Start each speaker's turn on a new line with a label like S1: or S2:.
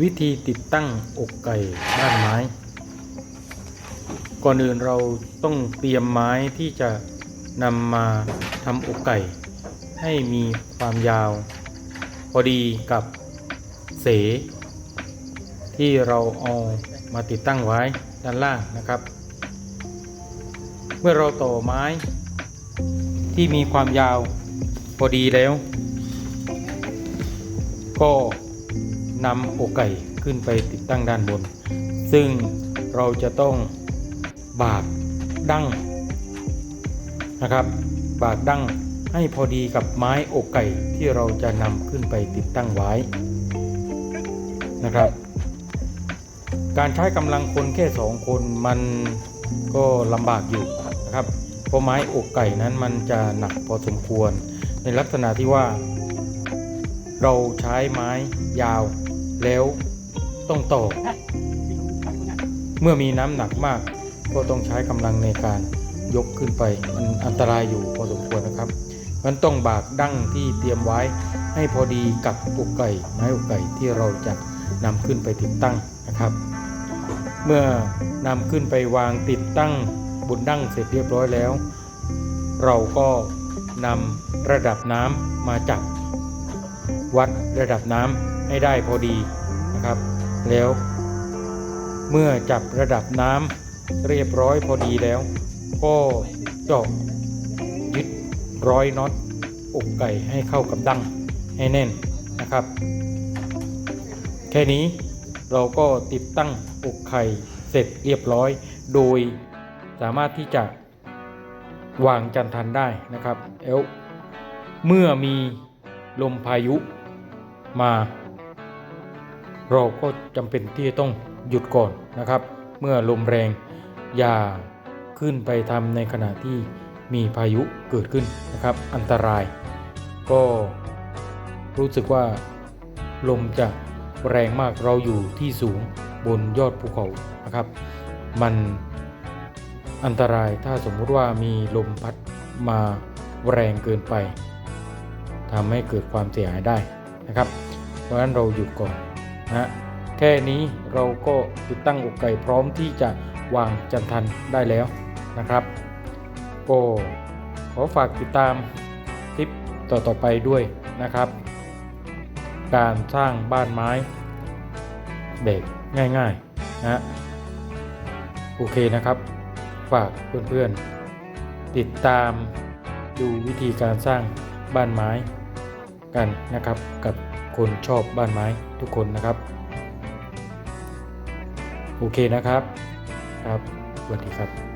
S1: วิธีติดตั้งอกไก่บ้านไม้ ก่อนอื่นเราต้องเตรียมไม้ที่จะนำมาทำอกไก่ ให้มีความยาว พอดีกับเส ที่เราเอามาติดตั้งไว้ด้านล่างนะครับ เมื่อเราต่อไม้ที่มีความยาวพอดีแล้ว ก็ นำอกไก่ขึ้นไปติดตั้งด้านบน ซึ่งเราจะต้องบากดั้งนะครับ บากดั้งให้พอดีกับไม้อกไก่ที่เราจะนำขึ้นไปติดตั้งไว้นะครับ การใช้กำลังคนแค่สองคนมันก็ลำบากอยู่นะครับ เพราะไม้อกไก่นั้นมันจะหนักพอสมควร ในลักษณะที่ว่า เราใช้ไม้ยาว แล้วต้องต่อเมื่อมีน้ำหนักมาก ก็ต้องใช้กำลังในการยกขึ้นไปมันอันตรายอยู่พอสมควรนะครับมันต้องบากดั้งที่เตรียมไว้ให้พอดีกับอกไก่ไม้อกไก่ที่เราจะนำขึ้นไปติดตั้งนะครับ เมื่อนำขึ้นไปวางติดตั้งบนดั้งเสร็จเรียบร้อยแล้ว เราก็นำระดับน้ำมาจับวัดระดับน้ำ ให้ได้พอดีนะครับ แล้ว เมื่อจับระดับน้ำเรียบร้อยพอดีแล้ว ก็เจาะยึดร้อยน็อตอกไก่ให้เข้ากับดั้งให้แน่นนะครับ แค่นี้เราก็ติดตั้งอกไข่เสร็จเรียบร้อย โดยสามารถที่จะวางจันทันได้นะครับแล้วเมื่อมีลมพายุมา เราก็จำเป็นที่จะต้องหยุดก่อนนะครับ เมื่อลมแรงอย่าขึ้นไปทำในขณะที่มีพายุเกิดขึ้นนะครับ อันตราย ก็รู้สึกว่าลมจะแรงมากเราอยู่ที่สูงบนยอดภูเขานะครับ มันอันตรายถ้าสมมุติว่ามีลมพัดมาแรงเกินไปทำให้เกิดความเสียหายได้นะครับ เพราะฉะนั้นเราหยุดก่อน นะแค่นี้เราก็ติดตั้งอกไก่พร้อมที่จะวางจันทันได้แล้วนะครับก็ขอฝากติดตามคลิปต่อๆไปด้วยนะครับ การสร้างบ้านไม้แบบง่ายๆนะโอเคนะครับ ฝากเพื่อนๆ ติดตามดูวิธีการสร้างบ้านไม้กันนะครับกับ คนชอบบ้านไม้ทุกคนนะครับ โอเคนะครับ ครับสวัสดีครับ